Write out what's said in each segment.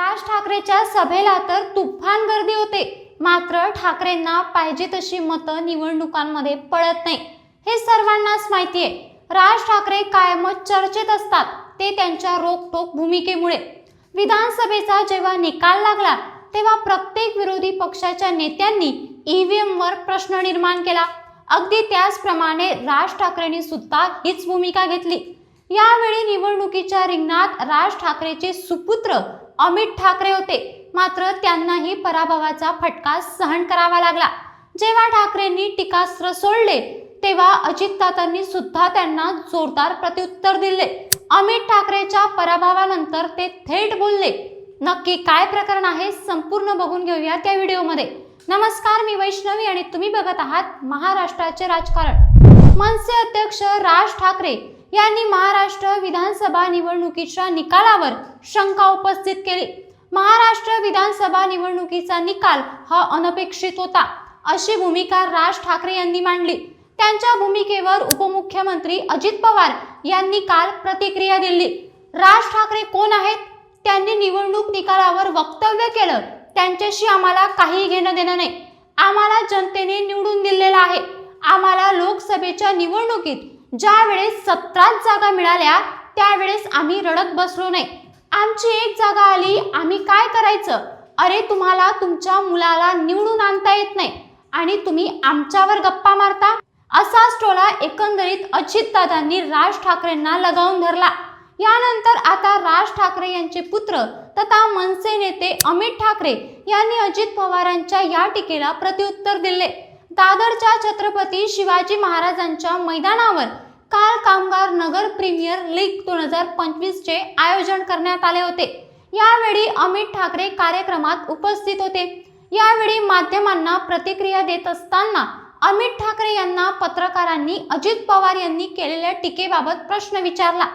राज ठाकरेच्या सभेला तर तुफान गर्दी होते. मात्र ठाकरेंना पाहिजे तशी मतं निवडणुकांमध्ये पडत नाही. हे सर्वांनाच माहिती आहे राज ठाकरे कायमच चर्चेत असतात. ते त्यांच्या रोखटोक भूमिकेमुळे. विधानसभेचा जेव्हा निकाल लागला तेव्हा प्रत्येक विरोधी पक्षाच्या नेत्यांनी ईव्हीएमवर प्रश्न निर्माण केला. अगदी त्याचप्रमाणे राज ठाकरेंनी सुद्धा हीच भूमिका घेतली. यावेळी निवडणुकीच्या रिंगणात राज ठाकरेचे सुपुत्र अमित ठाकरे होते. मात्र त्यांनाही पराभवाचा फटका सहन करावा लागला. जेव्हा ठाकरेंनी टीकास्त्र सोडले तेव्हा अजितदादांनी सुद्धा त्यांना जोरदार प्रत्युत्तर दिले. अमित ठाकरेच्या पराभवानंतर ते थेट बोलले नक्की काय प्रकरण आहे संपूर्ण बघून घेऊया त्या व्हिडिओमध्ये. नमस्कार मी वैष्णवी आणि तुम्ही बघत आहात महाराष्ट्राचे राजकारण. मनसे अध्यक्ष राज ठाकरे यांनी महाराष्ट्र विधानसभा निवडणुकीच्या निकालावर शंका उपस्थित केली. महाराष्ट्र विधानसभा निवडणुकीचा निकाल हा अनपेक्षित होता अशी भूमिका राज ठाकरे यांनी मांडली. त्यांच्या भूमिकेवर उपमुख्यमंत्री अजित पवार यांनी काल प्रतिक्रिया दिली. राज ठाकरे कोण आहेत? त्यांनी निवडणूक निकालावर वक्तव्य केलं. त्यांच्याशी आम्हाला काही घेणं देणं नाही. आम्हाला जनतेने निवडून दिलेलं आहे. आम्हाला लोकसभेच्या निवडणुकीत ज्या वेळेस सतराच जागा मिळाल्या त्यावेळेस आम्ही रडत बसलो नाही. आमची एक जागा आली आम्ही काय करायचं? अरे तुम्हाला तुमच्या मुलाला निवडून आणता येत नाही आणि तुम्ही आमच्यावर गप्पा मारता? असाच टोला एकंदरीत अजितदादांनी राज ठाकरेंना लगावून धरला. यानंतर आता राज ठाकरे यांचे पुत्र तथा मनसे नेते अमित ठाकरे यांनी अजित पवारांच्या या टीकेला प्रत्युत्तर दिले. दादरच्या छत्रपती शिवाजी महाराजांच्या मैदानावर काल कामगार नगर प्रीमियर लीग दोन हजार पंचवीसचे आयोजन करण्यात आले होते. यावेळी अमित ठाकरे कार्यक्रमात उपस्थित होते. यावेळी माध्यमांना प्रतिक्रिया देत असताना अमित ठाकरे यांना पत्रकारांनी अजित पवार यांनी केलेल्या टीकेबाबत प्रश्न विचारला.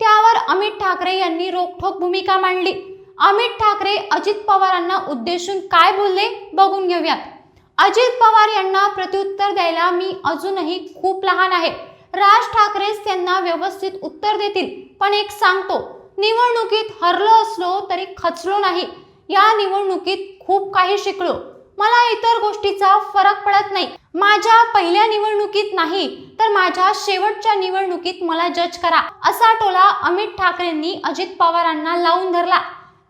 त्यावर अमित ठाकरे यांनी रोखठोक भूमिका मांडली. अमित ठाकरे अजित पवारांना उद्देशून काय बोलले? बघून घेऊयात. अजित पवार यांना प्रत्युत्तर द्यायला मी अजूनही खूप लहान आहे. राज ठाकरेच त्यांना व्यवस्थित उत्तर देतील पण एक सांगतो निवडणुकीत हरलो असलो तरी खचलो नाही. या निवडणुकीत खूप काही शिकलो. मला इतर गोष्टीचा फरक पडत नाही. माझ्या पहिल्या निवडणुकीत नाही तर माझ्या शेवटच्या निवडणुकीत मला जज करा असा टोला अमित ठाकरेंनी अजित पवारांना लावून धरला.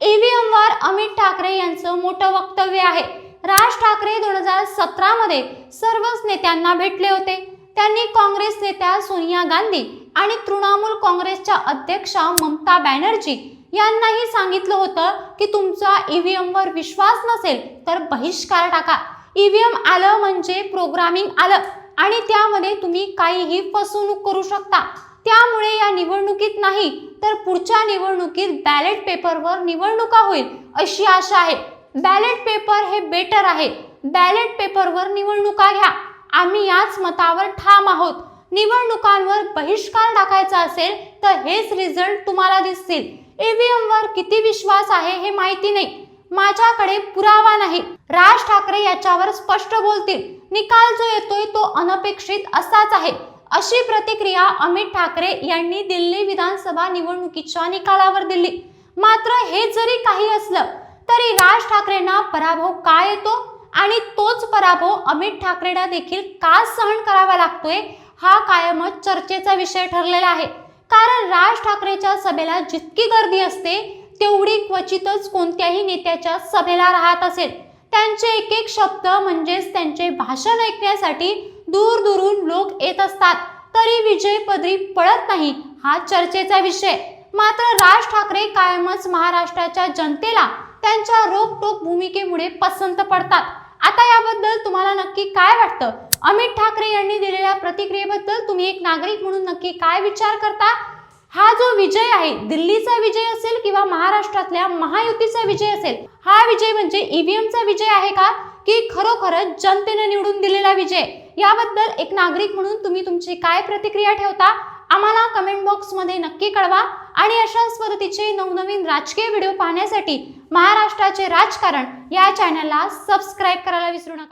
ईव्हीएम वर अमित ठाकरे यांचं मोठं वक्तव्य आहे. राज ठाकरे दोन हजार सतरा मध्ये सर्वच नेत्यांना भेटले होते. त्यांनी काँग्रेस नेत्या सोनिया गांधी आणि तृणमूल काँग्रेसच्या अध्यक्षा ममता बॅनर्जी यांनाही सांगितलं होतं की तुमचा ईव्हीएम वर विश्वास नसेल तर बहिष्कार टाका. ईव्हीएम आलं म्हणजे प्रोग्रामिंग आलं आणि त्यामध्ये तुम्ही काहीही फसवणूक करू शकता. त्यामुळे या निवडणुकीत नाही तर पुढच्या निवडणुकीत बॅलेट पेपरवर निवडणुका होईल अशी आशा आहे. बॅलेट पेपर हे बेटर आहे. बॅलेट पेपरवर निवडणुका घ्या. आम्ही याच मतावर ठाम आहोत. निवडणुकांवर बहिष्कार टाकायचा असेल तर हेच रिझल्ट तुम्हाला दिसतील. ईव्हीएम वर किती विश्वास आहे हे माहिती नाही. माझ्याकडे पुरावा नाही. राज ठाकरे याच्यावर स्पष्ट बोलतील. निकाल जो येतोय तो अनपेक्षित असाच आहे. अशी प्रतिक्रिया अमित ठाकरे यांनी दिल्ली विधानसभा निवडणुकीच्या निकालावर दिली. मात्र हे जरी काही असलं तरी राज ठाकरेंना पराभव का येतो? आणि तोच पराभव अमित ठाकरेंना देखील का सहन करावा लागतोय? हा कायमच चर्चेचा विषय ठरलेला आहे. कारण राज ठाकरेच्या सभेला जितकी गर्दी असते तेवढी क्वचितच कोणत्याही नेत्याच्या सभेला राहत असेल. त्यांचे एक एक शब्द म्हणजेच त्यांचे भाषण ऐकण्यासाठी दूर दूरून लोक येत असतात. तरी विजय पदरी पडत नाही हा चर्चेचा विषय. मात्र राज ठाकरे कायमच महाराष्ट्राच्या जनतेला त्यांच्या रोखटोक भूमिकेमुळे पसंत पडतात. आता याबद्दल तुम्हाला नक्की काय वाटतं? अमित ठाकरे यांनी दिलेल्या प्रतिक्रियेबद्दल तुम्ही एक नागरिक म्हणून नक्की काय विचार करता? हा जो विजय आहे दिल्लीचा विजय असेल किंवा महाराष्ट्रातल्या महायुतीचा विजय असेल हा विजय म्हणजे ईव्हीएमचा विजय आहे का? की खरोखरच जनतेने निवडून दिलेला विजय? याबद्दल एक नागरिक म्हणून तुम्ही तुमची काय प्रतिक्रिया ठेवता? आम्हाला कमेंट बॉक्समध्ये नक्की कळवा. आणि अशाच मदतीचे नवनवीन राजकीय व्हिडिओ पाहण्यासाठी महाराष्ट्राचे राजकारण या चॅनलला सबस्क्राईब करायला विसरू नका.